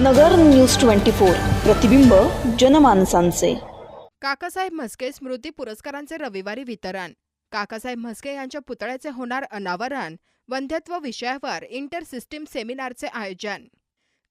नगर news twenty four. प्रतिबिंब जनमानसांचे. काकासाहेब म्हस्के स्मृती पुरस्कारांचे रविवारी वितरण. काकासाहेब म्हस्के यांच्या पुतळ्याचे होणार अनावरण. वंध्यत्व विषयावर इंटर सिस्टीम सेमिनारचे आयोजन.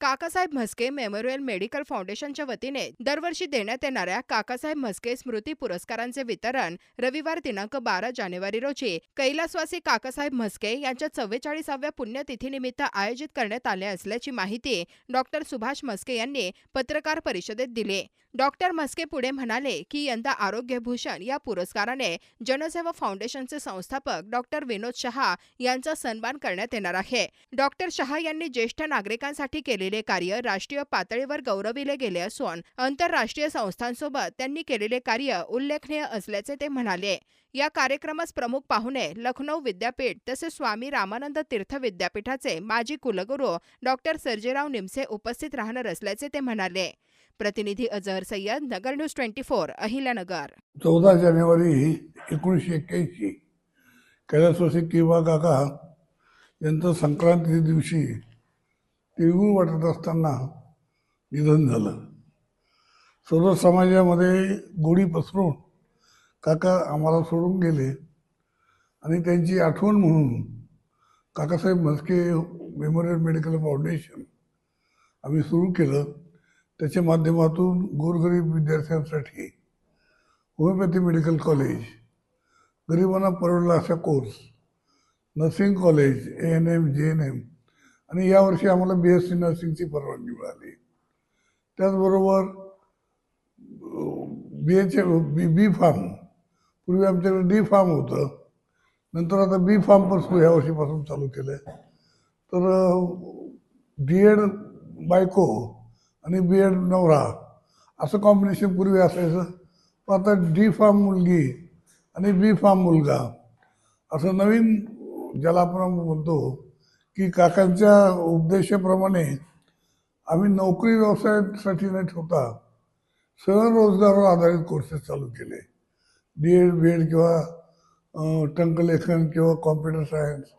काकासाहेब म्हस्के मेमोरियल मेडिकल फाउंडेशनच्या वतीने दरवर्षी देण्यात येणाऱ्या काकासाहेब म्हस्के स्मृती पुरस्कारांचे वितरण रविवार दिनांक बारा जानेवारी रोजी कैलासवासी काकासाहेब म्हस्के यांच्या चव्वेचाळीसाव्या पुण्यतिथीनिमित्त आयोजित करण्यात आले असल्याची माहिती डॉक्टर सुभाष म्हस्के यांनी पत्रकार परिषदेत दिली. डॉक्टर म्हस्के पुढे म्हणाले की यंदा आरोग्यभूषण या पुरस्काराने जनसेवा फाउंडेशनचे संस्थापक डॉक्टर विनोद शहा यांचा सन्मान करण्यात येणार आहे. डॉक्टर शहा यांनी ज्येष्ठ नागरिकांसाठी केलेले कार्य राष्ट्रीय पातळीवर गौरविले गेले असून आंतरराष्ट्रीय संस्थांसोबत त्यांनी केलेले कार्य उल्लेखनीय असल्याचे ते म्हणाले. या कार्यक्रमास प्रमुख पाहुणे लखनौ विद्यापीठ तसेच स्वामी रामानंद तीर्थ विद्यापीठाचे माजी कुलगुरू डॉक्टर सर्जेराव निमसे उपस्थित राहणार असल्याचे ते म्हणाले. प्रतिनिधी Azhar Sayyad Nagar news twenty four Ahilyanagar. चौदा जानेवारी एकोणीसशे एक्क्याऐंशी कैलासवासी किंवा काका यांचं संक्रांती दिवशी तिळगुळ वाटत असताना निधन झालं. सर्व समाजामध्ये गोडी पसरून काका आम्हाला सोडून गेले आणि त्यांची आठवण म्हणून Kakasaheb Mhaske memorial medical foundation आम्ही सुरू केलं. त्याच्या माध्यमातून गोरगरीब विद्यार्थ्यांसाठी होमिओपॅथी मेडिकल कॉलेज गरिबांना परवडला असा course nursing college A N M G N M आणि यावर्षी आम्हाला बी एस सी नर्सिंगची परवानगी मिळाली. त्याचबरोबर बी एच बी बी फार्म पूर्वी आमच्याकडे डी फार्म होतं. नंतर आता बी फार्म पण सुरू ह्या वर्षीपासून चालू केलं आहे तर डी एड बायको आणि बी एड नवरा असं कॉम्बिनेशन पूर्वी असायचं. पण आता डी फार्म मुलगी आणि बी फार्म मुलगा असं नवीन ज्याला आपण म्हणतो की काकांच्या उपदेशाप्रमाणे आम्ही नोकरी व्यवसायासाठी न ठेवता स्वयंरोजगारावर आधारित कोर्सेस चालू केले. डी एड बी एड किंवा टंकलेखन किंवा कॉम्प्युटर सायन्स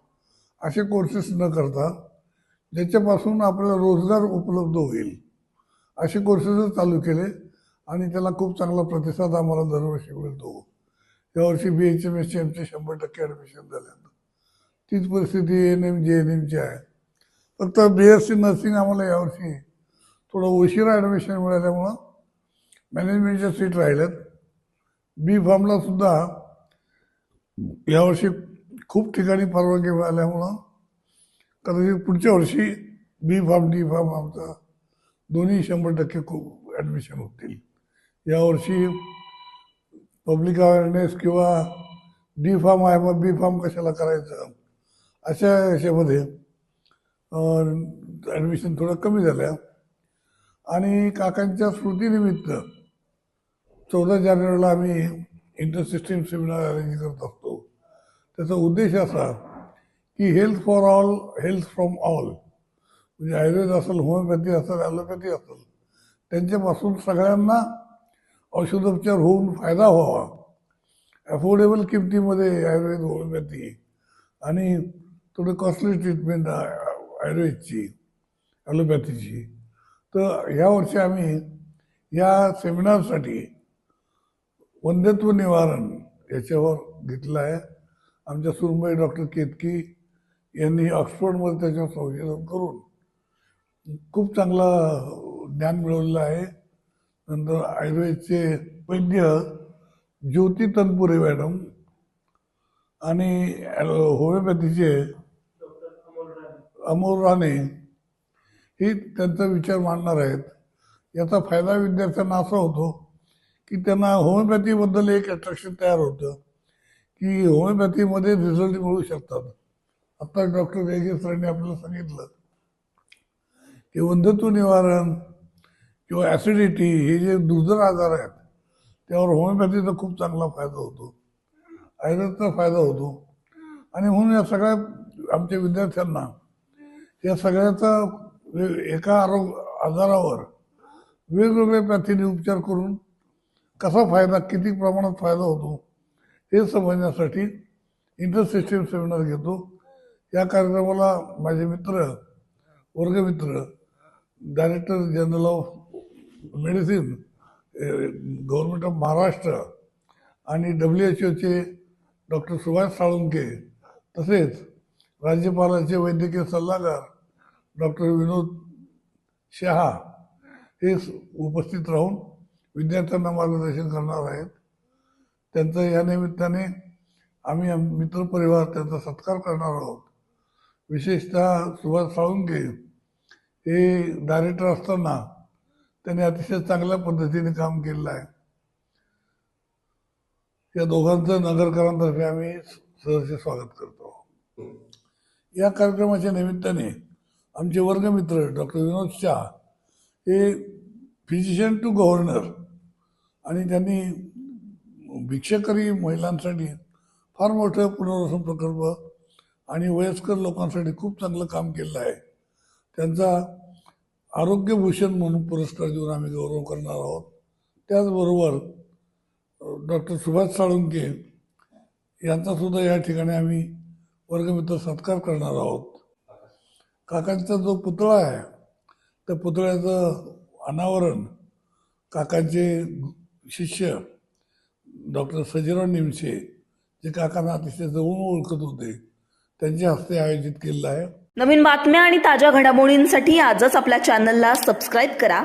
असे कोर्सेस न करता ज्याच्यापासून आपल्याला रोजगार उपलब्ध होईल असे कोर्सेस चालू केले आणि त्याला खूप चांगला प्रतिसाद आम्हाला दरवर्षी मिळतो. यावर्षी बी एच एम एसचे आमचे शंभर टक्के ॲडमिशन झाल्यानंतर. तीच परिस्थिती एन एम जे एन एमची आहे फक्त बी एस सी नर्सिंग आम्हाला यावर्षी थोडं उशिरा ॲडमिशन मिळाल्यामुळं मॅनेजमेंटच्या सीट राहिल्यात. बी फॉर्मला सुद्धा यावर्षी खूप ठिकाणी परवानगी मिळाल्यामुळं कदाचित पुढच्या वर्षी बी फार्म डी फार्म आमचा दोन्ही शंभर टक्के खूप ॲडमिशन होतील. यावर्षी पब्लिक अवेअरनेस किंवा डी फार्म आहे मग बी फार्म कशाला करायचं? अशा याच्यामध्ये ॲडमिशन थोडं कमी झालं आणि काकांच्या स्मृतीनिमित्त चौदा जानेवारीला आम्ही इंटर सिस्टीम सेमिनार अरेंज करत असतो. त्याचा उद्देश असा की health for all health from all म्हणजे आयुर्वेद असेल होमिओपॅथी असेल ॲलोपॅथी असेल त्यांच्यापासून सगळ्यांना औषधोपचार होऊन फायदा व्हावा. अफोर्डेबल किमतीमध्ये आयुर्वेद होमिओपॅथी आणि थोडं कॉस्टली ट्रीटमेंट आयुर्वेदची ॲलोपॅथीची तर ह्या वर्षी आम्ही या सेमिनारसाठी वंध्यत्व निवारण याच्यावर घेतलं आहे. आमच्या सुरमई डॉक्टर केतकी यांनी ऑक्सफोर्डमध्ये त्याच्यावर संशोधन करून खूप चांगला ज्ञान मिळवलेलं आहे. नंतर आयुर्वेदचे वैद्य ज्योती तनपुरे मॅडम आणि होमिओपॅथीचे अमोल राणे हे त्यांचा विचार मांडणार आहेत. याचा फायदा विद्यार्थ्यांना असा होतो की त्यांना होमिओपॅथीबद्दल एक अट्रॅक्शन तयार होतं की होमिओपॅथीमध्ये रिझल्ट मिळू शकतात. आत्ता डॉक्टर वेगे सरांनी आपल्याला सांगितलं की वंधत्व निवारण किंवा ॲसिडिटी हे जे दुर्धर आजार आहेत त्यावर होमिओपॅथीचा खूप चांगला फायदा होतो. आयुर्वेदचा फायदा होतो. आणि म्हणून या सगळ्या आमच्या विद्यार्थ्यांना या सगळ्याचा वे- एका आरोग्य आजारावर वेगवेगळ्या पॅथीने उपचार करून कसा फायदा किती प्रमाणात फायदा होतो हे समजण्यासाठी इंटर सिस्टीम सेमिनार घेतो. या कार्यक्रमाला माझे मित्र वर्गमित्र director general of medicine government of Maharashtra आणि डब्ल्यू एच ओचे डॉक्टर सुभाष साळुंके तसेच राज्यपालाचे वैद्यकीय सल्लागार डॉक्टर विनोद शहा हे उपस्थित राहून विद्यार्थ्यांना मार्गदर्शन करणार आहेत. त्यांचं या निमित्ताने आम्ही आम- मित्रपरिवार त्यांचा सत्कार करणार आहोत. विशेषतः सुभाष साळुंके हे डायरेक्टर असताना त्यांनी अतिशय चांगल्या पद्धतीने काम केलेलं आहे. या दोघांचं नगरकरांतर्फे आम्ही सहर्ष स्वागत करतो. या कार्यक्रमाच्या निमित्ताने आमचे वर्गमित्र डॉक्टर विनोद शाह हे फिजिशियन टू गव्हर्नर आणि त्यांनी भिक्षकरी महिलांसाठी फार मोठं पुनर्वसन प्रकल्प आणि वयस्कर लोकांसाठी खूप चांगलं काम केलं आहे. त्यांचा आरोग्यभूषण म्हणून पुरस्कार देऊन आम्ही गौरव करणार आहोत. त्याचबरोबर डॉक्टर सुभाष साळुंके यांचासुद्धा या ठिकाणी आम्ही वर्गमित्र सत्कार करणार आहोत. काकांचा जो पुतळा आहे त्या पुतळ्याचं अनावरण काकांचे शिष्य डॉक्टर सजीराव निमशे जे काकांना अतिशय जवळून ओळखत होते त्यांच्या हस्ते आयोजित केलेलं आहे. नवीन बातम्या आणि ताज्या घडामोडींसाठी आजच आपल्या चॅनलला सबस्क्राईब करा.